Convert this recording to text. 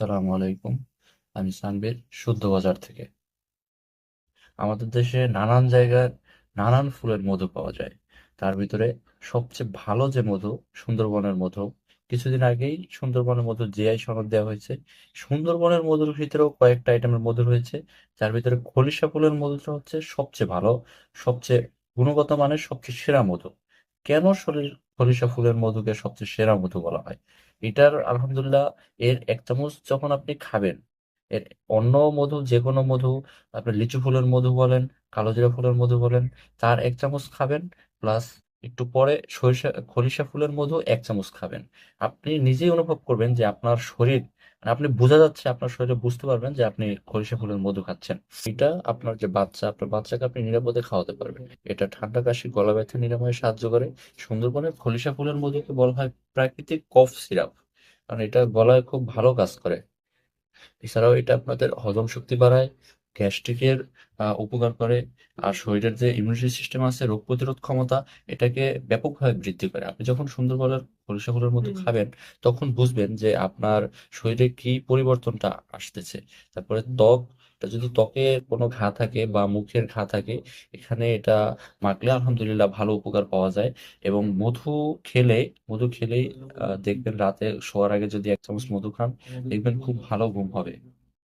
আসসালামু আলাইকুম। আমি সানবীর, শুদ্ধ বাজার থেকে। আমাদের দেশে নানান জায়গায় নানান ফুলের মধু পাওয়া যায়। তার ভিতরে সবচেয়ে ভালো যে মধু, সুন্দরবনের মধু, কিছুদিন আগেই সুন্দরবনের মধু জিআই সনদ দেওয়া হয়েছে। সুন্দরবনের মধুর ভিতরেও কয়েকটা আইটেমের মধু রয়েছে। যার ভিতরে খলিশা ফুলের মধুটা হচ্ছে সবচেয়ে ভালো, সবচেয়ে গুণগত মানের সবচেয়ে সেরা মধু। কেন শরীর খলিশা ফুলের মধুকে সবচেয়ে সেরা মধু বলা হয়? এটার আলহামদুলিল্লাহ এর এক চামচ যখন আপনি খাবেন, এর অন্য মধু যে কোনো মধু, আপনি লিচু ফুলের মধু বলেন কালোজিরা ফুলের মধু বলেন, তার এক চামচ খাবেন, প্লাস একটু পরে সরিষা খলিশা ফুলের মধু এক চামচ খাবেন। আপনি নিজেই অনুভব করবেন যে আপনার শরীর আপনি বোঝা যাচ্ছে, আপনার শরীরে বুঝতে পারবেন যে আপনি খরিষা ফুলের মধু খাচ্ছেন। এটা আপনার যে বাচ্চা, আপনার বাচ্চাকে আপনি নিরাপদে খাওয়াতে পারবেন। এটা ঠান্ডা কাশি, গলা ব্যথা নিরাময়ে সাহায্য করে। সুন্দরবনের খরিষা ফুলের মধুকে বলা হয় প্রাকৃতিক কফ সিরাপ। কারণ এটা গলায় খুব ভালো কাজ করে। এছাড়াও এটা আপনাদের হজম শক্তি বাড়ায়। গ্যাস্ট্রিকের উপকার করে। আর শরীরের যে ইমিউনিটি সিস্টেম আছে রোগ প্রতিরোধ ক্ষমতা এটাকে ব্যাপকভাবে বৃদ্ধি করে। আপনি যখন সুন্দরবনের ফুলের মতো খাবেন তখন বুঝবেন যে আপনার শরীরে কি পরিবর্তনটা আসতেছে। তারপরে ত্বক এটা যদি ত্বকে কোনো ঘা থাকে বা মুখের ঘা থাকে এখানে এটা মাখলে আলহামদুলিল্লাহ ভালো উপকার পাওয়া যায়। এবং মধু খেলে মধু খেলেই আহ, দেখবেন রাতে শোয়ার আগে যদি এক চামচ মধু খান দেখবেন খুব ভালো ঘুম হবে।